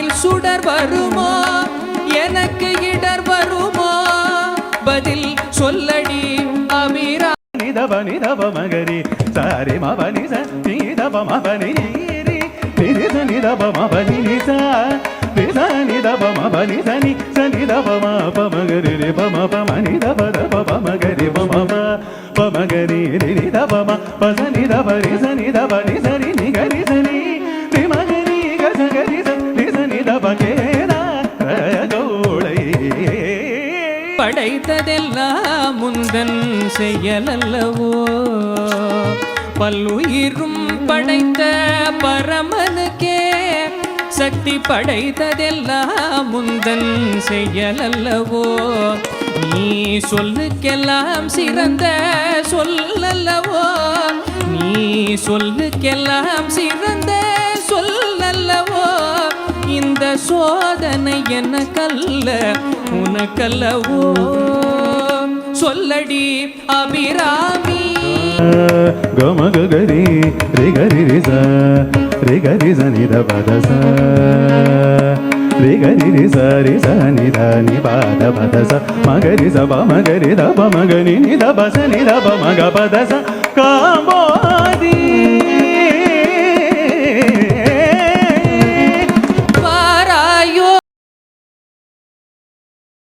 வாழ்வில் சுடர் வருமா? எனக்கு இடர் வருமா? பதில் சொல்லடி அமீரா. நிதவ நிதவ மகரி சாரி மபனி நிதவ மபனி நித நிதப மபனி நிசா நித நிதப மபனி சனி. சனிதப மப மகரி ரி பம பம நிதப தப பமகரி பம பமகரி ரி நிதப ம பசனிதப ரி சனிதப நிசரி நிகரி படைத்ததெல்லாம் முந்தன் செயலல்லவோ? பல்லுயிரும் படைத்த பரமனுக்கே சக்தி படைத்ததெல்லாம் முந்தன் செயலல்லவோ? நீ சொல்லுக்கெல்லாம் சிறந்த சொல்லல்லவோ? நீ சொல்லுக்கெல்லாம் சிறந்த சொல்லல்லவோ? இந்த சோதனை என்ன கல்ல உனக்கல்லவோ? சொல்லடி அபிராமி. கம கரி ரி கரி ரி ச ரி கரி ச நித பத ச ரி கரி ரி ச ரி ச நித நி பத பத ச மகரி ச ப மகரி த ப மகனி நித ப ச நித ப மக பத ச காமோதி